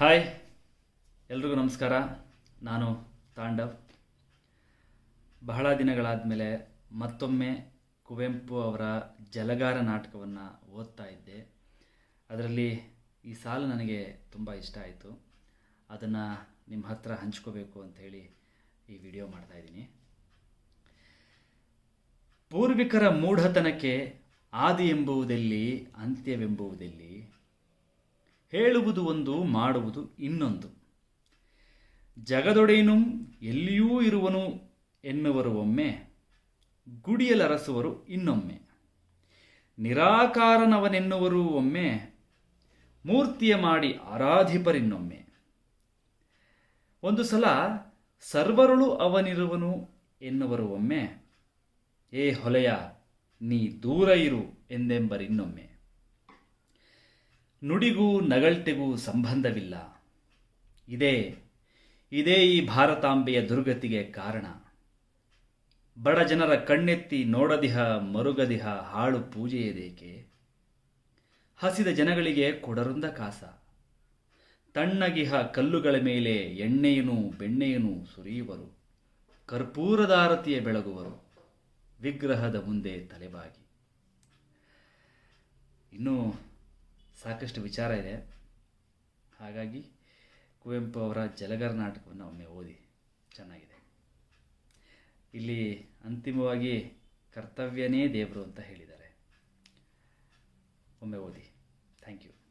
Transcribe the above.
Hi ಎಲ್ರಿಗೂ ನಮಸ್ಕಾರ. ನಾನು ತಾಂಡವ್. ಬಹಳ ದಿನಗಳಾದ ಮೇಲೆ ಮತ್ತೊಮ್ಮೆ ಕುವೆಂಪು ಅವರ ಜಲಗಾರ ನಾಟಕವನ್ನು ಓದ್ತಾ ಇದ್ದೆ. ಅದರಲ್ಲಿ ಈ ಸಾಲು ನನಗೆ ತುಂಬ ಇಷ್ಟ ಆಯಿತು. ಅದನ್ನು ನಿಮ್ಮ ಹತ್ರ ಹಂಚ್ಕೋಬೇಕು ಹೇಳಿ ಈ ವಿಡಿಯೋ ಮಾಡ್ತಾಯಿದ್ದೀನಿ ಪೂರ್ವಿಕರ ಮೂಢತನಕ್ಕೆ ಆದಿ ಎಂಬುವುದೆಲ್ಲಿ, ಅಂತ್ಯವೆಂಬುವುದೆಲ್ಲಿ ಹೇಳುವುದು ಒಂದು, ಮಾಡುವುದು ಇನ್ನೊಂದು. ಜಗದೊಡೆಯನು ಎಲ್ಲಿಯೂ ಇರುವನು ಎನ್ನುವರು ಒಮ್ಮೆ, ಗುಡಿಯಲರಸುವರು ಇನ್ನೊಮ್ಮೆ. ನಿರಾಕಾರನವನೆನ್ನುವರು ಒಮ್ಮೆ, ಮೂರ್ತಿಯ ಮಾಡಿ ಆರಾಧಿಪರಿನ್ನೊಮ್ಮೆ. ಒಂದು ಸಲ ಸರ್ವರುಳು ಅವನಿರುವನು ಎನ್ನುವರು ಒಮ್ಮೆ, ಏ ಹೊಲೆಯ, ನೀ ದೂರ ಇರು ಎಂದೆಂಬರಿನ್ನೊಮ್ಮೆ. ನುಡಿಗೂ ನಗಳ್ತೆಗೂ ಸಂಬಂಧವಿಲ್ಲ. ಇದೇ ಇದೇ ಈ ಭಾರತಾಂಬೆಯ ದುರ್ಗತಿಗೆ ಕಾರಣ. ಬಡ ಜನರ ಕಣ್ಣೆತ್ತಿ ನೋಡದಿಹ ಮರುಗದಿಹ ಹಾಳು ಪೂಜೆಯದೇಕೆ ಹಸಿದ ಜನಗಳಿಗೆ ಕೊಡರುಂದ ಕಾಸ. ತಣ್ಣಗಿಹ ಕಲ್ಲುಗಳ ಮೇಲೆ ಎಣ್ಣೆಯನು ಬೆಣ್ಣೆಯನು ಸುರಿಯುವರು. ಕರ್ಪೂರದಾರತಿಯ ಬೆಳಗುವರು. ವಿಗ್ರಹದ ಮುಂದೆ ತಲೆಬಾಗಿ. ಇನ್ನೂ ಸಾಕಷ್ಟು ವಿಚಾರ ಇದೆ. ಹಾಗಾಗಿ ಕುವೆಂಪು ಅವರ ಜಲಗರ ನಾಟಕವನ್ನು ಒಮ್ಮೆ ಓದಿ ಚೆನ್ನಾಗಿದೆ. ಇಲ್ಲಿ ಅಂತಿಮವಾಗಿ ಕರ್ತವ್ಯನೇ ದೇವರು ಅಂತ ಹೇಳಿದ್ದಾರೆ. ಒಮ್ಮೆ ಓದಿ. Thank you